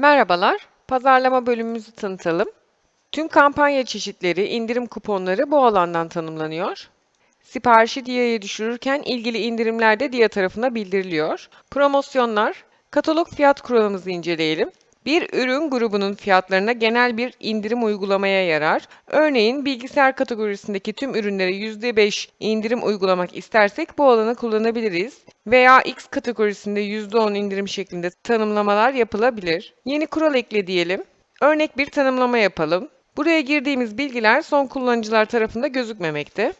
Merhabalar, pazarlama bölümümüzü tanıtalım. Tüm kampanya çeşitleri, indirim kuponları bu alandan tanımlanıyor. Siparişi DIA'ya düşürürken ilgili indirimler de DIA tarafına bildiriliyor. Promosyonlar, katalog fiyat kuralımızı inceleyelim. Bir ürün grubunun fiyatlarına genel bir indirim uygulamaya yarar. Örneğin bilgisayar kategorisindeki tüm ürünlere %5 indirim uygulamak istersek bu alanı kullanabiliriz. Veya X kategorisinde %10 indirim şeklinde tanımlamalar yapılabilir. Yeni kural ekle diyelim. Örnek bir tanımlama yapalım. Buraya girdiğimiz bilgiler son kullanıcılar tarafında gözükmemekte.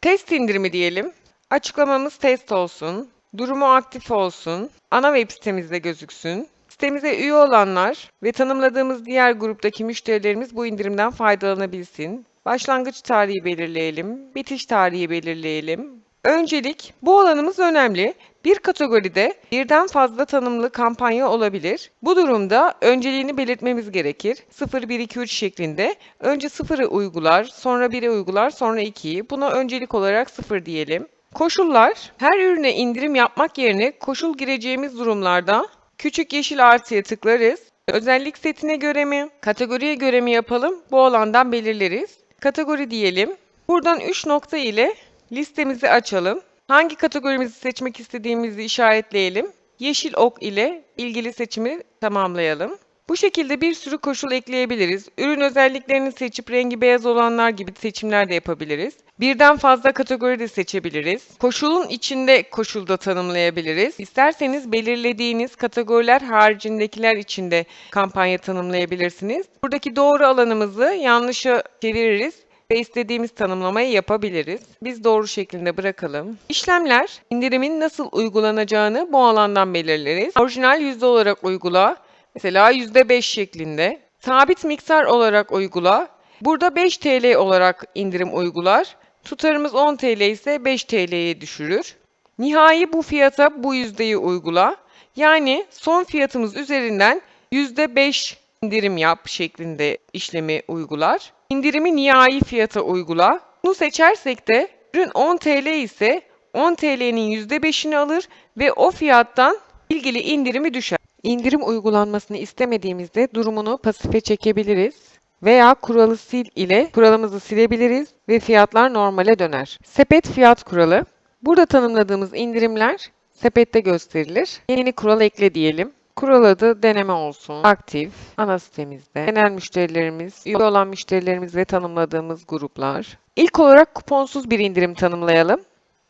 Test indirimi diyelim. Açıklamamız test olsun. Durumu aktif olsun. Ana web sitemizde gözüksün. Sitemize üye olanlar ve tanımladığımız diğer gruptaki müşterilerimiz bu indirimden faydalanabilsin. Başlangıç tarihi belirleyelim, bitiş tarihi belirleyelim. Öncelik, bu alanımız önemli. Bir kategoride birden fazla tanımlı kampanya olabilir. Bu durumda önceliğini belirtmemiz gerekir. 0, 1, 2, 3 şeklinde. Önce 0'ı uygular, sonra 1'i uygular, sonra 2'yi. Buna öncelik olarak 0 diyelim. Koşullar, her ürüne indirim yapmak yerine koşul gireceğimiz durumlarda Küçük yeşil artıya tıklarız. Özellik setine göre mi, kategoriye göre mi yapalım? Bu alandan belirleriz. Kategori diyelim. Buradan 3 nokta ile listemizi açalım. Hangi kategorimizi seçmek istediğimizi işaretleyelim. Yeşil ok ile ilgili seçimi tamamlayalım. Bu şekilde bir sürü koşul ekleyebiliriz. Ürün özelliklerini seçip rengi beyaz olanlar gibi seçimler de yapabiliriz. Birden fazla kategori de seçebiliriz. Koşulun içinde koşul da tanımlayabiliriz. İsterseniz belirlediğiniz kategoriler haricindekiler içinde kampanya tanımlayabilirsiniz. Buradaki doğru alanımızı yanlışa çeviririz ve istediğimiz tanımlamayı yapabiliriz. Biz doğru şeklinde bırakalım. İşlemler, indirimin nasıl uygulanacağını bu alandan belirleriz. Orijinal yüzde olarak uygula, mesela %5 şeklinde. Sabit miktar olarak uygula, burada 5 TL olarak indirim uygular. Tutarımız 10 TL ise 5 TL'ye düşürür. Nihai bu fiyata bu yüzdeyi uygula. Yani son fiyatımız üzerinden %5 indirim yap şeklinde işlemi uygular. İndirimi nihai fiyata uygula. Bunu seçersek de ürün 10 TL ise 10 TL'nin %5'ini alır ve o fiyattan ilgili indirimi düşer. İndirim uygulanmasını istemediğimizde durumunu pasife çekebiliriz veya kuralı sil ile kuralımızı silebiliriz ve fiyatlar normale döner. Sepet fiyat kuralı. Burada tanımladığımız indirimler sepette gösterilir. Yeni kural ekle diyelim. Kural adı deneme olsun. Aktif, ana sitemizde. Genel müşterilerimiz, üye olan müşterilerimiz ve tanımladığımız gruplar. İlk olarak kuponsuz bir indirim tanımlayalım.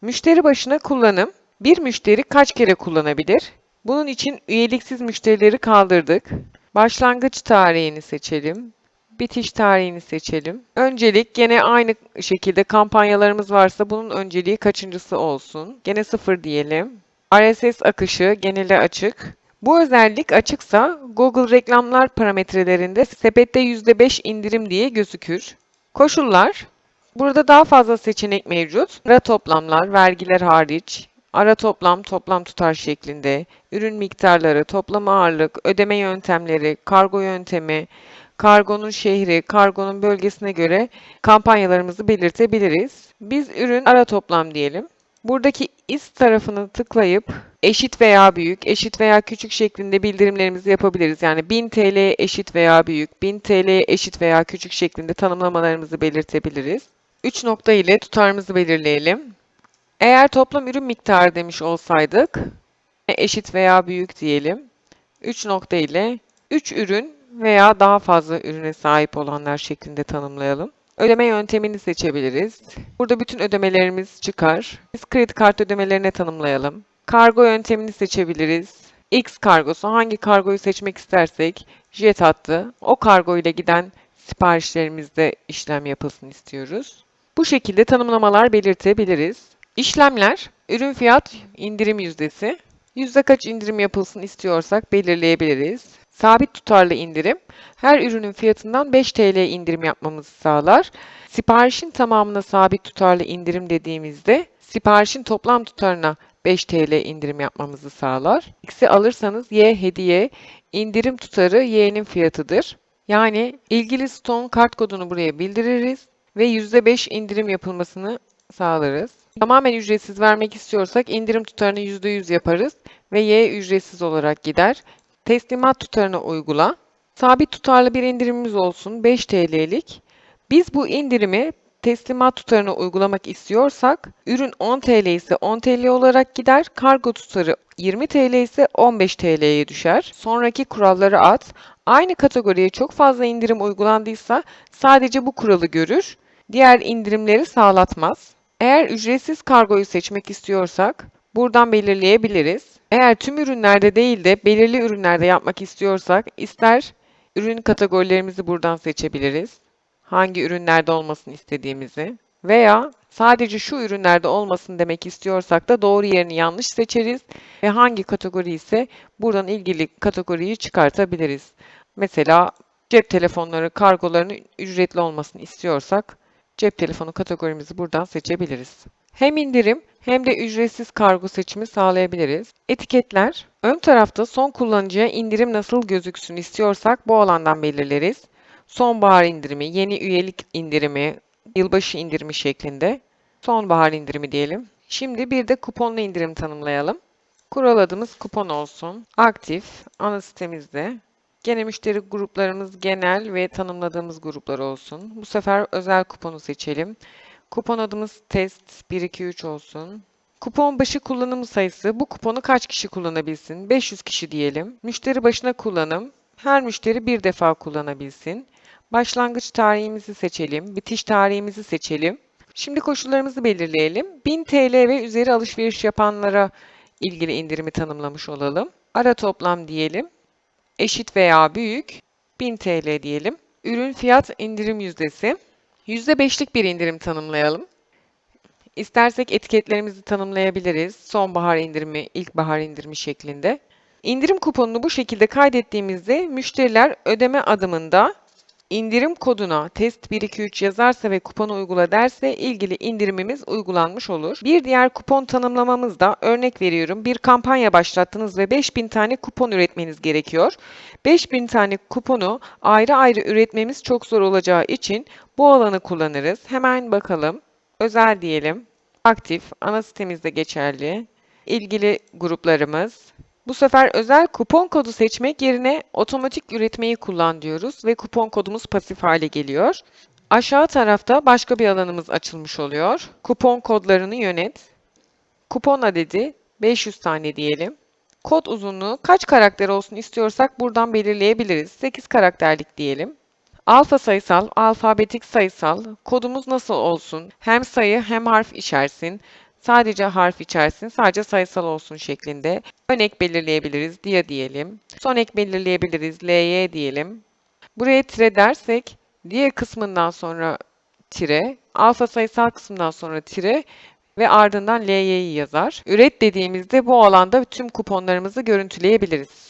Müşteri başına kullanım. Bir müşteri kaç kere kullanabilir? Bunun için üyeliksiz müşterileri kaldırdık. Başlangıç tarihini seçelim. Bitiş tarihini seçelim. Öncelik gene aynı şekilde kampanyalarımız varsa bunun önceliği kaçıncısı olsun. Gene sıfır diyelim. RSS akışı genele açık. Bu özellik açıksa Google reklamlar parametrelerinde sepette %5 indirim diye gözükür. Koşullar Burada daha fazla seçenek mevcut. Ara toplamlar, vergiler hariç, ara toplam, toplam tutar şeklinde, ürün miktarları, toplam ağırlık, ödeme yöntemleri, kargo yöntemi, kargonun şehri, kargonun bölgesine göre kampanyalarımızı belirtebiliriz. Biz ürün ara toplam diyelim. Buradaki is tarafını tıklayıp eşit veya büyük, eşit veya küçük şeklinde bildirimlerimizi yapabiliriz. Yani 1000 TL eşit veya büyük, 1000 TL eşit veya küçük şeklinde tanımlamalarımızı belirtebiliriz. 3 nokta ile tutarımızı belirleyelim. Eğer toplam ürün miktarı demiş olsaydık eşit veya büyük diyelim. 3 nokta ile 3 ürün veya daha fazla ürüne sahip olanlar şeklinde tanımlayalım. Ödeme yöntemini seçebiliriz. Burada bütün ödemelerimiz çıkar. Biz kredi kart ödemelerine tanımlayalım. Kargo yöntemini seçebiliriz. X kargosu hangi kargoyu seçmek istersek jet hattı o kargo ile giden siparişlerimizde işlem yapılsın istiyoruz. Bu şekilde tanımlamalar belirtebiliriz. İşlemler, ürün fiyat indirim yüzdesi. Yüzde kaç indirim yapılsın istiyorsak belirleyebiliriz. Sabit tutarlı indirim, her ürünün fiyatından 5 TL indirim yapmamızı sağlar. Siparişin tamamına sabit tutarlı indirim dediğimizde, siparişin toplam tutarına 5 TL indirim yapmamızı sağlar. X'i alırsanız Y hediye, indirim tutarı Y'nin fiyatıdır. Yani ilgili stoğun kart kodunu buraya bildiririz ve %5 indirim yapılmasını sağlarız. Tamamen ücretsiz vermek istiyorsak indirim tutarını %100 yaparız ve Y ücretsiz olarak gider. teslimat tutarını uygula. Sabit tutarlı bir indirimimiz olsun 5 TL'lik. Biz bu indirimi teslimat tutarını uygulamak istiyorsak ürün 10 TL ise 10 TL olarak gider, kargo tutarı 20 TL ise 15 TL'ye düşer. Sonraki kuralları at. Aynı kategoriye çok fazla indirim uygulandıysa sadece bu kuralı görür, diğer indirimleri sağlatmaz. Eğer ücretsiz kargoyu seçmek istiyorsak buradan belirleyebiliriz. Eğer tüm ürünlerde değil de belirli ürünlerde yapmak istiyorsak ister ürün kategorilerimizi buradan seçebiliriz hangi ürünlerde olmasını istediğimizi veya sadece şu ürünlerde olmasın demek istiyorsak da doğru yerini yanlış seçeriz ve hangi kategori ise buradan ilgili kategoriyi çıkartabiliriz. Mesela cep telefonları kargolarının ücretli olmasını istiyorsak cep telefonu kategorimizi buradan seçebiliriz. Hem indirim hem de ücretsiz kargo seçimi sağlayabiliriz. Etiketler, ön tarafta son kullanıcıya indirim nasıl gözüksün istiyorsak bu alandan belirleriz sonbahar indirimi, yeni üyelik indirimi, yılbaşı indirimi şeklinde sonbahar indirimi diyelim. Şimdi bir de kuponlu indirim tanımlayalım. Kural adımız kupon olsun. Aktif, ana sitemizde. Gene müşteri gruplarımız genel ve tanımladığımız gruplar olsun. Bu sefer özel kuponu seçelim. Kupon adımız test 123 olsun. Kupon başı kullanım sayısı bu kuponu kaç kişi kullanabilsin? 500 kişi diyelim. Müşteri başına kullanım her müşteri bir defa kullanabilsin. Başlangıç tarihimizi seçelim, bitiş tarihimizi seçelim. Şimdi koşullarımızı belirleyelim. 1000 TL ve üzeri alışveriş yapanlara ilgili indirimi tanımlamış olalım. Ara toplam diyelim. Eşit veya büyük 1000 TL diyelim. Ürün fiyat indirim yüzdesi. %5'lik bir indirim tanımlayalım. İstersek etiketlerimizi tanımlayabiliriz. Sonbahar indirimi, ilkbahar indirimi şeklinde. İndirim kuponunu bu şekilde kaydettiğimizde müşteriler ödeme adımında indirim koduna test 123 yazarsa ve kuponu uygula derse ilgili indirimimiz uygulanmış olur. Bir diğer kupon tanımlamamız da örnek veriyorum bir kampanya başlattınız ve 5000 tane kupon üretmeniz gerekiyor. 5000 tane kuponu ayrı ayrı üretmemiz çok zor olacağı için bu alanı kullanırız. Hemen bakalım. Özel diyelim. Aktif, ana sitemizde geçerli. İlgili gruplarımız, bu sefer özel kupon kodu seçmek yerine otomatik üretmeyi kullan diyoruz ve kupon kodumuz pasif hale geliyor. Aşağı tarafta başka bir alanımız açılmış oluyor. Kupon kodlarını yönet. Kupon adedi 500 tane diyelim. Kod uzunluğu kaç karakter olsun istiyorsak buradan belirleyebiliriz. 8 karakterlik diyelim. Alfa sayısal, alfabetik sayısal, kodumuz nasıl olsun? Hem sayı hem harf içersin sadece harf içersin, sadece sayısal olsun şeklinde. Ön ek belirleyebiliriz, dia diyelim. Son ek belirleyebiliriz, ly diyelim. Buraya tire dersek, diye kısmından sonra tire, alfa sayısal kısmından sonra tire ve ardından ly'yi yazar. Üret dediğimizde bu alanda tüm kuponlarımızı görüntüleyebiliriz.